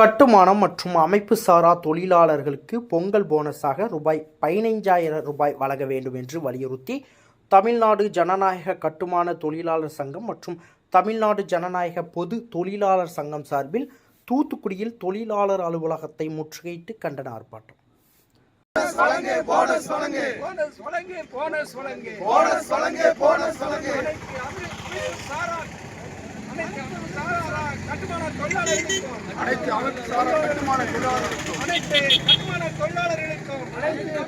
கட்டுமானம் மற்றும் அமைப்பு சாரா தொழிலாளர்களுக்கு பொங்கல் போனஸாக ரூபாய் பதினைஞ்சாயிரம் ரூபாய் வழங்க வேண்டும் என்று வலியுறுத்தி தமிழ்நாடு ஜனநாயக கட்டுமான தொழிலாளர் சங்கம் மற்றும் தமிழ்நாடு ஜனநாயக பொது தொழிலாளர் சங்கம் சார்பில் தூத்துக்குடியில் தொழிலாளர் அலுவலகத்தை முற்றுகையிட்டு கண்டன ஆர்ப்பாட்டம். போனஸ் வழங்கு அனைத்து அனைத்து சாரா கட்டுமான தொழிலாளர்களுக்கும் அனைத்து கட்டுமான தொழிலாளர்களுக்கும் அனைத்து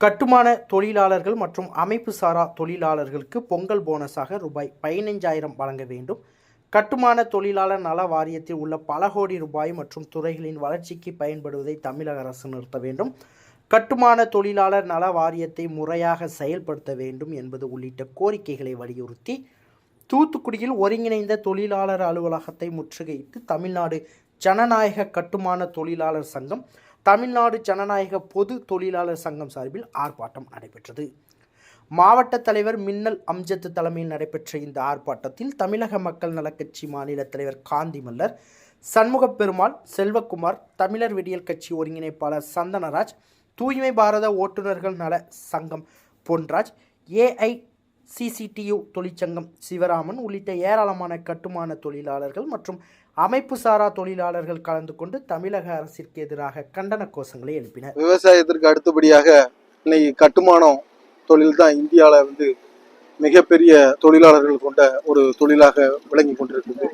கட்டுமான தொழிலாளர்கள் மற்றும் அமைப்பு சாரா தொழிலாளர்களுக்கு பொங்கல் போனஸாக ரூபாய் பதினைஞ்சாயிரம் வழங்க வேண்டும். கட்டுமான தொழிலாளர் நல வாரியத்தில் உள்ள பல கோடி ரூபாய் மற்றும் துறைகளின் வளர்ச்சிக்கு பயன்படுவதை தமிழக அரசு நிறுத்த வேண்டும். கட்டுமான தொழிலாளர் நல வாரியத்தை முறையாக செயல்படுத்த வேண்டும் என்பது உள்ளிட்ட கோரிக்கைகளை வலியுறுத்தி தூத்துக்குடியில் ஒருங்கிணைந்த தொழிலாளர் அலுவலகத்தை முற்றுகையிட்டு தமிழ்நாடு ஜனநாயக கட்டுமான தொழிலாளர் சங்கம் தமிழ்நாடு ஜனநாயக பொது தொழிலாளர் சங்கம் சார்பில் ஆர்ப்பாட்டம் நடைபெற்றது. மாவட்ட தலைவர் மின்னல் அம்ஜத் தலைமையில் நடைபெற்ற இந்த ஆர்ப்பாட்டத்தில் தமிழக மக்கள் நலக்கட்சி மாநில தலைவர் காந்தி மல்லர் சண்முகப் பெருமாள் செல்வகுமார் தமிழர் விடியல் கட்சி ஒருங்கிணைப்பாளர் சந்தனராஜ் தூய்மை பாரத ஓட்டுநர்கள் நல சங்கம் பொன்ராஜ் ஏஐ சிசிடியு தொழிற்சங்கம் சிவராமன் உள்ளிட்ட ஏராளமான கட்டுமான தொழிலாளர்கள் மற்றும் அமைப்பு சாரா தொழிலாளர்கள் கலந்து கொண்டு தமிழக அரசிற்கு எதிராக கண்டன கோஷங்களை எழுப்பினர். விவசாயத்திற்கு அடுத்தபடியாக இன்னைக்கு கட்டுமானம் தொழில் தான் இந்தியாவில் வந்து மிகப்பெரிய தொழிலாளர்கள் கொண்ட ஒரு தொழிலாக விளங்கி கொண்டிருக்குது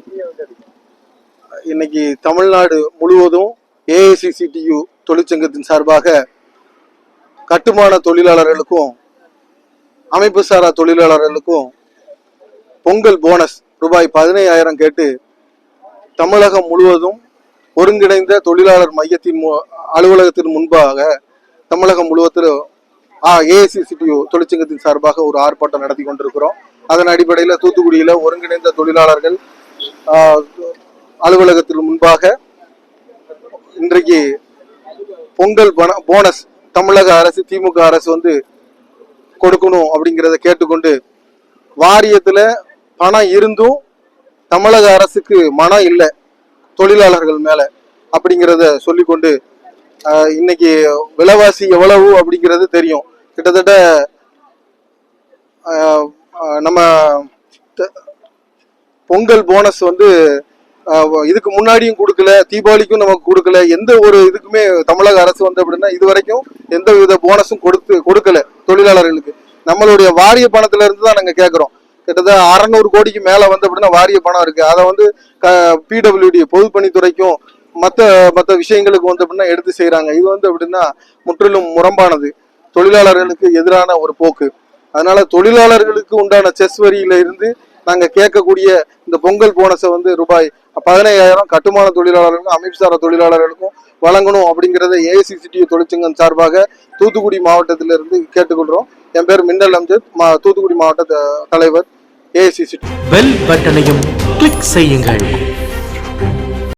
இன்னைக்கு தமிழ்நாடு முழுவதும் ஏஐசிசிடியு தொழிற்சங்கத்தின் சார்பாக கட்டுமான தொழிலாளர்களுக்கும் அமைப்பு சாரா தொழிலாளர்களுக்கும் பொங்கல் போனஸ் ரூபாய் பதினையாயிரம் கேட்டு தமிழகம் முழுவதும் ஒருங்கிணைந்த தொழிலாளர் மையத்தின் மு- அலுவலகத்தின் முன்பாக தமிழகம் முழுவதிலும் ஏஐசிசிடிஓ தொழிற்சங்கத்தின் சார்பாக ஒரு ஆர்ப்பாட்டம் நடத்தி கொண்டிருக்கிறோம். அதன் அடிப்படையில் தூத்துக்குடியில் ஒருங்கிணைந்த தொழிலாளர்கள் அலுவலகத்தின் முன்பாக இன்றைக்கு பொங்கல் போனஸ் தமிழக அரசு திமுக அரசு வந்து கொடுக்கணும் அப்படிங்கிறத கேட்டுக்கொண்டு வாரியத்தில் பணம் இருந்தும் தமிழக அரசுக்கு மனம் இல்லை தொழிலாளர்கள் மேலே அப்படிங்கிறத சொல்லிக்கொண்டு இன்னைக்கு விலைவாசி எவ்வளவு அப்படிங்கிறது தெரியும். கிட்டத்தட்ட நம்ம பொங்கல் போனஸ் வந்து இதுக்கு முன்னாடியும் கொடுக்கல தீபாவளிக்கும் நமக்கு கொடுக்கல எந்த ஒரு இதுக்குமே தமிழக அரசு வந்து அப்படின்னா இது வரைக்கும் எந்த வித போனஸும் கொடுத்து கொடுக்கல. தொழிலாளர்களுக்கு. நம்மளுடைய வாரிய பணத்துல இருந்து தான் நாங்க கேட்குறோம் கிட்டத்தட்ட அறநூறு கோடிக்கு மேல வந்து அப்படின்னா வாரிய பணம் இருக்கு. அதை வந்து பிடபிள்யூடி பொதுப்பணித்துறைக்கும் மற்ற மற்ற விஷயங்களுக்கு வந்து அப்படின்னா எடுத்து செய்யறாங்க இது வந்து அப்படின்னா முற்றிலும் முரம்பானது. தொழிலாளர்களுக்கு எதிரான ஒரு போக்கு. அதனால தொழிலாளர்களுக்கு உண்டான செஸ் வரியில இருந்து நாங்க கேட்கக்கூடிய இந்த பொங்கல் போனஸை வந்து ரூபாய் பதினையாயிரம் கட்டுமான தொழிலாளர்களுக்கும் அமைப்புசார தொழிலாளர்களுக்கும் வழங்கணும் அப்படிங்கிறத ஏஐசிசிடி தொழிற்சங்கம் சார்பாக தூத்துக்குடி மாவட்டத்திலிருந்து கேட்டுக்கொள்கிறோம் என் பேர் மின்னல் அம்ஜத் மா- தூத்துக்குடி மாவட்ட தலைவர் ஏஐசிசிடி பெல் பட்டனையும் கிளிக் செய்யுங்கள்.